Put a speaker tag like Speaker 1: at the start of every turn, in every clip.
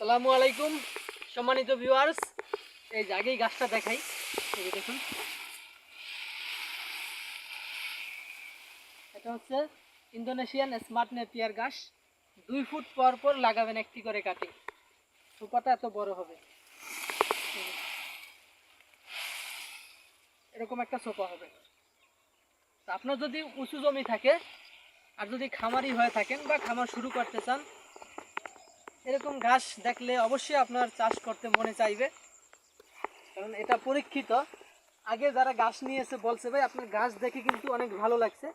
Speaker 1: আসসালামু আলাইকুম, সম্মানিত ভিউয়ার্স এই যে আগেই গাছটা দেখাই দেখুন। এটা হচ্ছে ইন্দোনেশিয়ান স্মার্ট নেপিয়ার গাছ দুই ফুট পর পর লাগাবেন একটি করে কাটি সোপাটা এত বড় হবে। এরকম একটা সোপা হবে। আপনার যদি উঁচু জমি থাকে, আর যদি খামারি হয়ে থাকেন বা খামার শুরু করতে চান এরকম ঘাস দেখলে অবশ্যই আপনার চাষ করতে মনে চাইবে। কারণ এটা পরীক্ষিত। আগে যারা গাছ নিয়েছে বলছে, ভাই, আপনার গাছ দেখে কিন্তু অনেক ভালো লাগছে।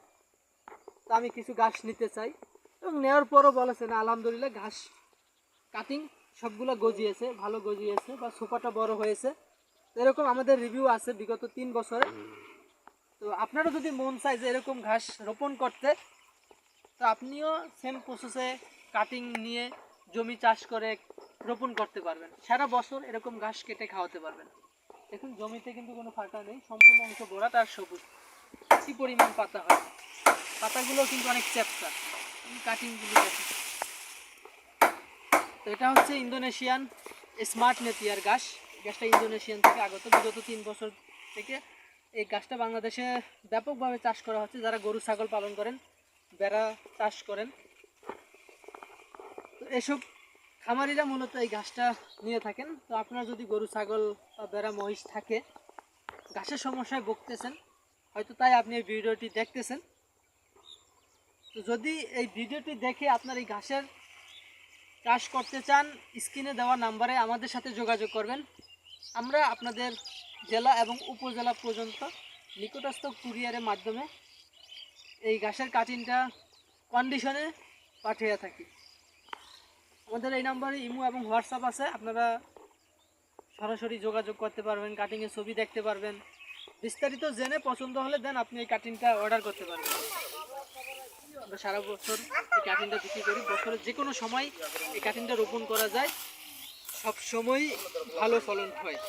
Speaker 1: তো আমি কিছু গাছ নিতে চাই। এবং নেওয়ার পরও বলেছে, না, আলহামদুলিল্লাহ, ঘাস কাটিং সবগুলো গজিয়েছে, ভালো গজিয়েছে বা সোফাটা বড় হয়েছে। এরকম আমাদের রিভিউ আছে বিগত তিন বছরে। তো আপনারও যদি মন চায় যে এরকম ঘাস রোপণ করতে, তো আপনিও সেম প্রসেসে কাটিং নিয়ে জমি চাষ করে রোপণ করতে পারবেন। সারা বছর এরকম ঘাস কেটে খাওয়াতে পারবেন। দেখুন, জমিতে কিন্তু কোনো ফাঁকা নেই, সম্পূর্ণ অংশ গোড়া তার সবুজ। কি পরিমাণ পাতা হয় পাতাগুলো কিন্তু অনেক চ্যাপটা। কাটিংগুলো এটা হচ্ছে ইন্দোনেশিয়ান স্মার্ট নেপিয়ার গাছ গাছটা ইন্দোনেশিয়ান থেকে আগত। বিগত তিন বছর থেকে এই গাছটা বাংলাদেশে ব্যাপকভাবে চাষ করা হচ্ছে। যারা গরু, ছাগল পালন করেন বেড়া চাষ করেন এসব খামারিরা মূলত এই ঘাসটা নিয়ে থাকেন। তো আপনার যদি গরু, ছাগল বা বেড়া মহিষ থাকে, ঘাসের সমস্যায় ভুগতেছেন, হয়তো তাই আপনি এই ভিডিওটি দেখতেছেন। তো যদি এই ভিডিওটি দেখে আপনার এই ঘাসের চাষ করতে চান, স্ক্রিনে দেওয়া নাম্বারে আমাদের সাথে যোগাযোগ করবেন। আমরা আপনাদের জেলা এবং উপজেলা পর্যন্ত নিকটস্থ কুরিয়ারের মাধ্যমে এই ঘাসের কাটিংটা কন্ডিশনে পাঠিয়ে থাকি। আমাদের এই নাম্বারে ইমো এবং হোয়াটসঅ্যাপ আছে। আপনারা সরাসরি যোগাযোগ করতে পারবেন কাটিংয়ের ছবি দেখতে পারবেন। বিস্তারিত জেনে পছন্দ হলে দেন আপনি এই কাটিংটা অর্ডার করতে পারবেন। আমরা সারা বছর এই কাটিংটা বিক্রি করি। বছরের যে কোনো সময় এই কাটিংটা রোপণ করা যায়। সব সময় ভালো ফলন হয়।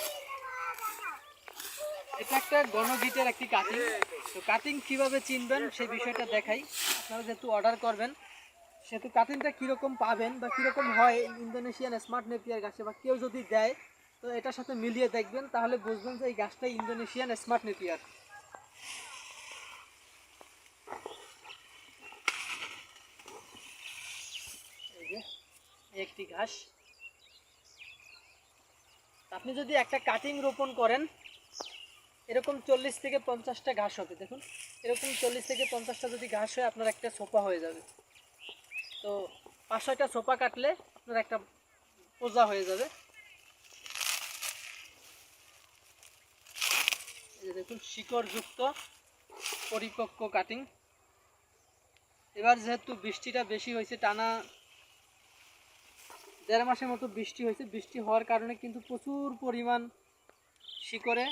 Speaker 1: এটা একটা গণগীতের একটি কাটিং তো কাটিং কীভাবে চিনবেন সেই বিষয়টা দেখাই। আপনারা যেহেতু অর্ডার করবেন সেহেতু কাটিংটা কীরকম পাবেন বা কীরকম হয় ইন্দোনেশিয়ান স্মার্ট নেপিয়ার গাছে বা কেউ যদি দেয়, তো এটার সাথে মিলিয়ে দেখবেন, তাহলে বুঝবেন যে এই গাছটা ইন্দোনেশিয়ান স্মার্ট নেপিয়ার। একটি ঘাস। আপনি যদি একটা কাটিং রোপণ করেন, এরকম চল্লিশ থেকে পঞ্চাশটা ঘাস হবে, দেখুন। এরকম চল্লিশ থেকে পঞ্চাশটা যদি ঘাস হয়, আপনার একটা সোফা হয়ে যাবে। তো পাঁচ ছয়টা সোফা কাটলে আপনার একটা পোজা হয়ে যাবে। দেখুন, শিকড়যুক্ত পরিপক্ক কাটিং এবার যেহেতু বৃষ্টিটা বেশি হয়েছে, টানা দেড় মাসের মতো বৃষ্টি হয়েছে। বৃষ্টি হওয়ার কারণে কিন্তু প্রচুর পরিমাণ শিকড়ে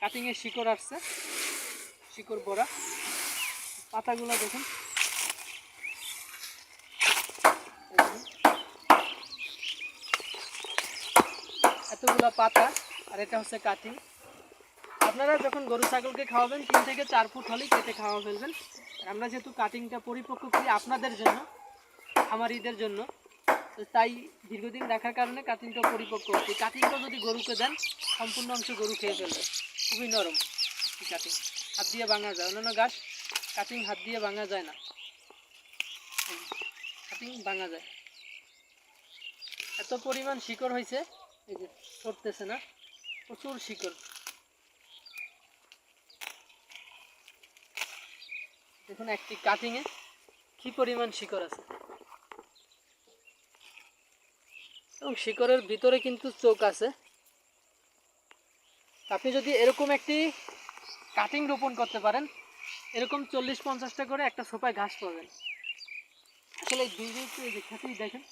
Speaker 1: কাটিংয়ে শিকড় আসছে, শিকড় বড়া। পাতাগুলো দেখুন এই দেখুন। এতগুলো পাতা, আর এটা হচ্ছে কাটিং। আপনারা যখন গরু, ছাগলকে খাওয়াবেন, তিন থেকে চার ফুট হলেই কেটে খাওয়া ফেলবেন। আমরা যেহেতু কাটিংটা পরিপক্ক করি আপনাদের জন্য খামারিদের জন্য, তো তাই দীর্ঘদিন রাখার কারণে কাটিংটা পরিপক্ক হচ্ছে কাটিংটা যদি গরুকে দেন, সম্পূর্ণ অংশ গরু খেয়ে ফেলবে। খুবই নরম কাটিং। হাত দিয়ে ভাঙা যায়, অন্যান্য গাছ কাটিং হাত দিয়ে ভাঙা যায় না। কাটিং ভাঙা যায়। এত পরিমাণ শিকড় হয়েছে এই যে সরতেছে না, প্রচুর শিকড়। দেখুন একটি কাটিংয়ে কি পরিমাণ শিকড় আছে। এবং শিকড়ের ভিতরে কিন্তু চোখ আছে। আপনি যদি এরকম একটি কাটিং রোপণ করতে পারেন, এরকম চল্লিশ পঞ্চাশটা করে একটা সোপায় ঘাস পাবেন। আসলে এই দুই যে খেতেই দেখেন,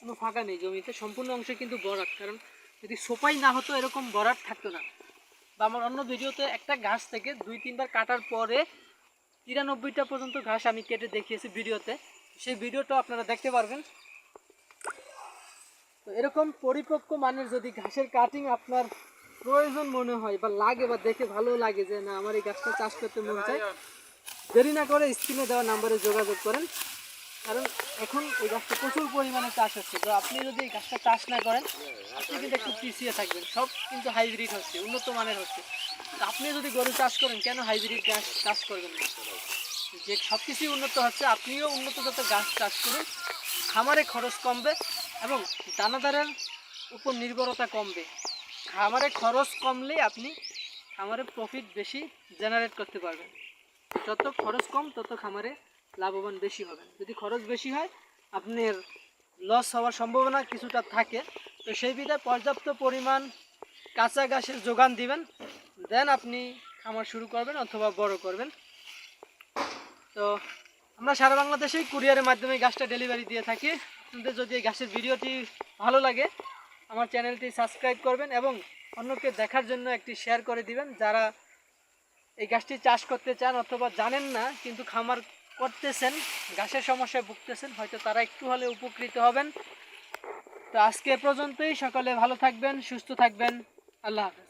Speaker 1: কোনো ফাঁকা নেই জমিতে, সম্পূর্ণ অংশে কিন্তু বরাট কারণ যদি সোপাই না হতো এরকম বরাট থাকতো না। বা আমার অন্য ভিডিওতে একটা ঘাস থেকে দুই, তিনবার কাটার পরে তিরানব্বইটা পর্যন্ত ঘাস আমি কেটে দেখিয়েছি ভিডিওতে। সেই ভিডিওটা আপনারা দেখতে পারবেন। তো এরকম পরিপক্ক মানের যদি ঘাসের কাটিং আপনার প্রয়োজন মনে হয় বা লাগে বা দেখে ভালো লাগে যে, না, আমার এই গাছটা চাষ করতে মন চায়, দেরি না করে স্ক্রিনে দেওয়া নাম্বারে যোগাযোগ করেন। কারণ এখন এই গাছটা প্রচুর পরিমাণে চাষ হচ্ছে। তো আপনি যদি এই গাছটা চাষ না করেন, আপনি কিন্তু একটু পিছিয়ে থাকবেন। সব কিন্তু হাইব্রিড হচ্ছে, উন্নত মানের হচ্ছে। আপনি যদি গরু চাষ করেন, কেন হাইব্রিড গাছ চাষ করবেন না? যে সব কিছুই উন্নত হচ্ছে, আপনিও উন্নত জাতের গাছ চাষ করুন খামারে খরচ কমবে এবং দানাদারের উপর নির্ভরতা কমবে। খামারে খরচ কমলে আপনি খামারে প্রফিট বেশি জেনারেট করতে পারবেন। যত খরচ কম, তত খামারে লাভবান বেশি হবেন। যদি খরচ বেশি হয়, আপনার লস হওয়ার সম্ভাবনা কিছুটা থাকে। তো সেই বিধায় পর্যাপ্ত পরিমাণ কাঁচা গাছের যোগান দিবেন। দেন আপনি খামার শুরু করবেন অথবা বড় করবেন। তো আমরা সারা বাংলাদেশেই কুরিয়ারের মাধ্যমে গাছটা ডেলিভারি দিয়ে থাকি। আপনাদের যদি এই গাছের ভিডিওটি ভালো লাগে, আমার চ্যানেলটি সাবস্ক্রাইব করবেন এবং অন্যকে দেখার জন্য একটি শেয়ার করে দিবেন। যারা এই গাছটি চাষ করতে চান অথবা জানেন না, কিন্তু খামার করতেছেন, গাছের সমস্যায় ভুগতেছেন, হয়তো তারা একটু হলে উপকৃত হবেন। তো আজকে পর্যন্তই, সকলে ভালো থাকবেন, সুস্থ থাকবেন, আল্লাহ হাফেজ।